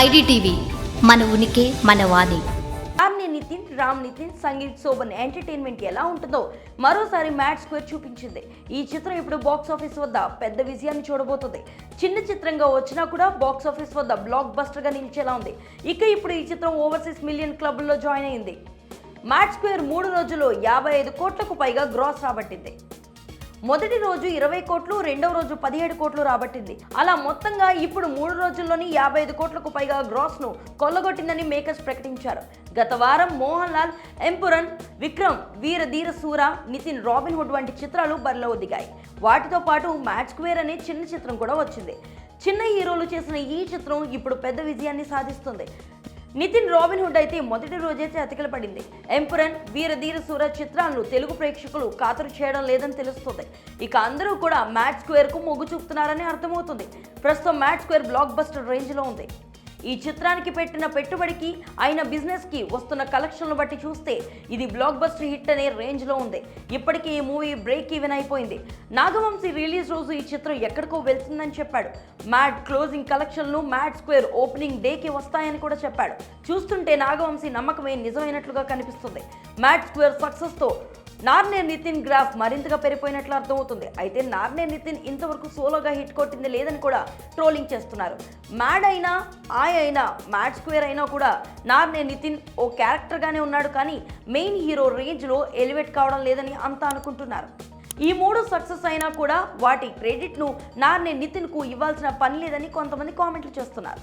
IDTV మన ఉనికి మన వాణి. నితిన్ రామ్ నితిన్ సంగీత్ శోభన్ ఎంటర్టైన్మెంట్ ఎలా ఉంటుందో మరోసారి మ్యాట్ స్క్వేర్ చూపించింది. ఈ చిత్రం ఇప్పుడు బాక్స్ ఆఫీస్ వద్ద పెద్ద విజయాన్ని చూడబోతుంది. చిన్న చిత్రంగా వచ్చినా కూడా బాక్స్ ఆఫీస్ వద్ద బ్లాక్ బస్టర్గా నిలిచేలా ఉంది. ఇక ఇప్పుడు ఈ చిత్రం ఓవర్సీస్ మిలియన్ క్లబ్లో జాయిన్ అయింది. మ్యాట్ స్క్వేర్ మూడు రోజుల్లో యాభై ఐదు కోట్లకు పైగా గ్రాస్ రాబట్టింది. మొదటి రోజు ఇరవై కోట్లు రెండవ రోజు పదిహేడు కోట్లు రాబట్టింది. అలా మొత్తంగా ఇప్పుడు మూడు రోజుల్లోని యాభై ఐదు కోట్లకు పైగా గ్రాస్ను కొల్లగొట్టిందని మేకర్స్ ప్రకటించారు. గత వారం మోహన్ లాల్ ఎంపురన్ విక్రమ్ వీర ధీర సూర నితిన్ రాబిన్ హుడ్ వంటి చిత్రాలు బరిలో దిగాయి. వాటితో పాటు మ్యాచ్ స్క్వేర్ అనే చిన్న చిత్రం కూడా వచ్చింది. చిన్న హీరోలు చేసిన ఈ చిత్రం ఇప్పుడు పెద్ద విజయాన్ని సాధిస్తుంది. నితిన్ రాబిన్ హుడ్ అయితే మొదటి రోజే అతికిల పడింది. ఎంపురన్ వీరధీర సూర చిత్రాలను తెలుగు ప్రేక్షకులు ఖాతరు చేయడం లేదని తెలుస్తుంది. ఇక అందరూ కూడా మ్యాట్ స్క్వేర్కు మొగ్గు చూపుతున్నారని అర్థమవుతుంది. ప్రస్తుతం మ్యాట్ స్క్వేర్ బ్లాక్ బస్టర్ రేంజ్లో ఉంది. ఈ చిత్రానికి పెట్టిన పెట్టుబడికి అయిన బిజినెస్కి వస్తున్న కలెక్షన్లు బట్టి చూస్తే ఇది బ్లాక్ బస్టర్ హిట్ అనే రేంజ్లో ఉంది. ఇప్పటికీ ఈ మూవీ బ్రేక్ ఈవెన్ అయిపోయింది. నాగవంశీ రిలీజ్ రోజు ఈ చిత్రం ఎక్కడికో వెళ్తుందని చెప్పాడు. మ్యాడ్ క్లోజింగ్ కలెక్షన్లు మ్యాడ్ స్క్వేర్ ఓపెనింగ్ డేకి వస్తాయని కూడా చెప్పాడు. చూస్తుంటే నాగవంశీ నమ్మకమే నిజమైనట్లుగా కనిపిస్తుంది. మ్యాడ్ స్క్వేర్ సక్సెస్తో నార్నే నితిన్ గ్రాఫ్ మరింతగా పెరిగిపోయినట్లు అర్థమవుతుంది. అయితే నార్నే నితిన్ ఇంతవరకు సోలోగా హిట్ కొట్టింది లేదని కూడా ట్రోలింగ్ చేస్తున్నారు. మ్యాడ్ అయినా ఆయ్ అయినా మ్యాడ్ స్క్వేర్ అయినా కూడా నార్నే నితిన్ ఓ క్యారెక్టర్గానే ఉన్నాడు కానీ మెయిన్ హీరో రేంజ్లో ఎలివేట్ కావడం లేదని అంతా అనుకుంటున్నారు. ఈ మూడు సక్సెస్ అయినా కూడా వాటి క్రెడిట్ను నార్నే నితిన్కు ఇవ్వాల్సిన పని లేదని కొంతమంది కామెంట్లు చేస్తున్నారు.